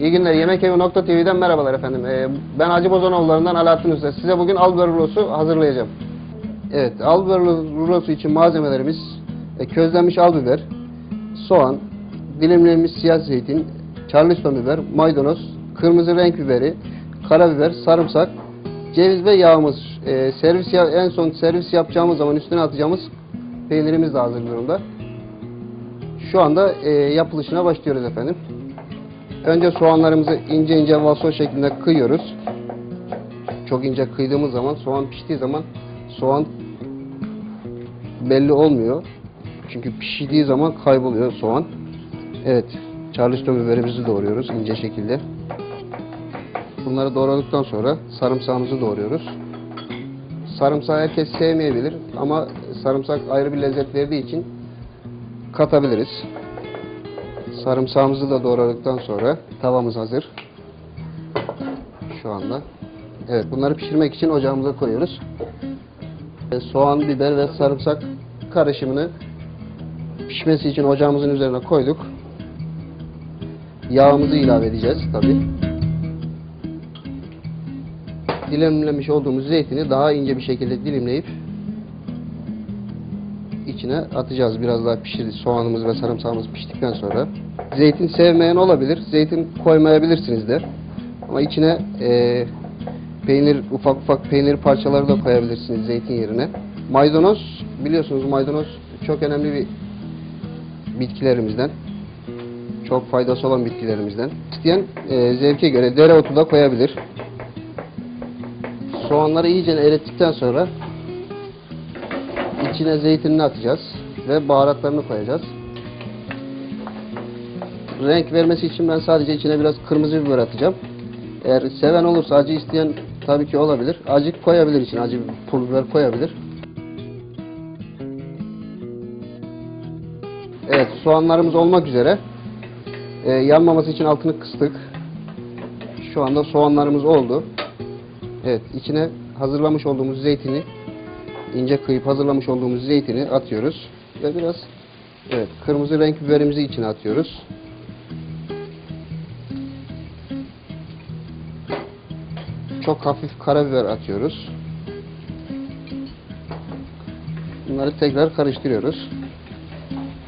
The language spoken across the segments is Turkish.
İyi günler. Yemek Evi Nokta TV'den merhabalar efendim. Ee, ben Hacı Bozanoğulları'ndan Alaaddin Usta. Size bugün albiber rulosu hazırlayacağım. Evet, albiber rulosu için malzemelerimiz e, közlenmiş albiber, soğan, dilimlenmiş siyah zeytin, charleston biber, maydanoz, kırmızı renk biberi, karabiber, sarımsak, ceviz ve yağımız. Ee, servis ya- en son servis yapacağımız zaman üstüne atacağımız peynirimiz de hazır durumda. Şu anda e, yapılışına başlıyoruz efendim. Önce soğanlarımızı ince ince vaso şeklinde kıyıyoruz. Çok ince kıydığımız zaman soğan piştiği zaman soğan belli olmuyor. Çünkü piştiği zaman kayboluyor soğan. Evet, charleston biberimizi doğruyoruz ince şekilde. Bunları doğradıktan sonra sarımsağımızı doğruyoruz. Sarımsağı herkes sevmeyebilir ama sarımsak ayrı bir lezzet verdiği için katabiliriz. Sarımsağımızı da doğradıktan sonra tavamız hazır. Şu anda. Evet bunları pişirmek için ocağımıza koyuyoruz. Soğan, biber ve sarımsak karışımını pişmesi için ocağımızın üzerine koyduk. Yağımızı ilave edeceğiz tabi. Dilimlemiş olduğumuz zeytini daha ince bir şekilde dilimleyip içine atacağız. Biraz daha pişirdi soğanımız ve sarımsağımız piştikten sonra. Zeytin sevmeyen olabilir. Zeytin koymayabilirsiniz de. Ama içine e, peynir, ufak ufak peynir parçaları da koyabilirsiniz zeytin yerine. Maydanoz, biliyorsunuz maydanoz çok önemli bir bitkilerimizden. Çok faydası olan bitkilerimizden. İsteyen e, zevke göre dereotu da koyabilir. Soğanları iyice erittikten sonra İçine zeytinini atacağız ve baharatlarını koyacağız. Renk vermesi için ben sadece içine biraz kırmızı biber atacağım. Eğer seven olursa acı isteyen tabii ki olabilir. Acı koyabilir için acı pul biber koyabilir. Evet soğanlarımız olmak üzere. Ee, yanmaması için altını kıstık. Şu anda soğanlarımız oldu. Evet içine hazırlamış olduğumuz zeytini ince kıyıp hazırlamış olduğumuz zeytini atıyoruz ve biraz evet kırmızı renk biberimizi içine atıyoruz. Çok hafif karabiber atıyoruz. Bunları tekrar karıştırıyoruz.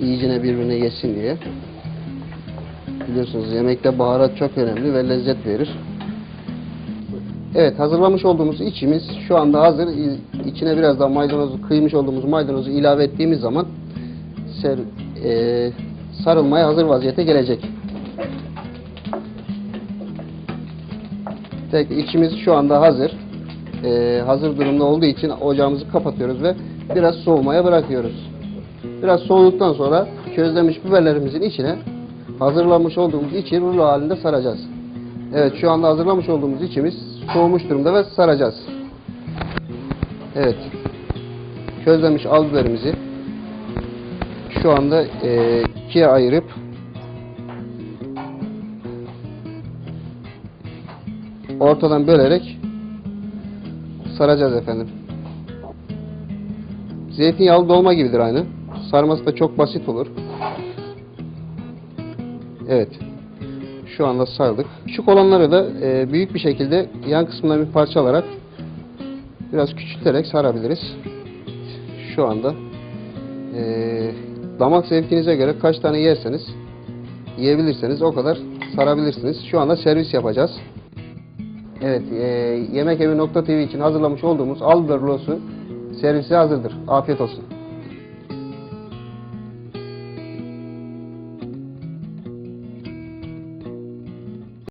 İyicine birbirine yesin diye. Biliyorsunuz yemekte baharat çok önemli ve lezzet verir. Evet hazırlamış olduğumuz içimiz şu anda hazır. İçine biraz daha maydanozu kıymış olduğumuz maydanozu ilave ettiğimiz zaman ser, e, sarılmaya hazır vaziyete gelecek. Tek içimiz şu anda hazır. E, hazır durumda olduğu için ocağımızı kapatıyoruz ve biraz soğumaya bırakıyoruz. Biraz soğuduktan sonra közlemiş biberlerimizin içine hazırlamış olduğumuz içi rulo halinde saracağız. Evet şu anda hazırlamış olduğumuz içimiz soğumuş durumda ve saracağız. Evet. Közlemiş al biberimizi şu anda e, ikiye ayırıp ortadan bölerek saracağız efendim. Zeytinyağlı dolma gibidir aynı. Sarması da çok basit olur. Evet. Şu anda sardık. Küçük olanları da e, büyük bir şekilde yan kısmından bir parça alarak biraz küçülterek sarabiliriz. Şu anda e, damak zevkinize göre kaç tane yerseniz yiyebilirseniz o kadar sarabilirsiniz. Şu anda servis yapacağız. Evet, e, Yemek Evi Nokta TV için hazırlamış olduğumuz albiber rulosu servise hazırdır. Afiyet olsun.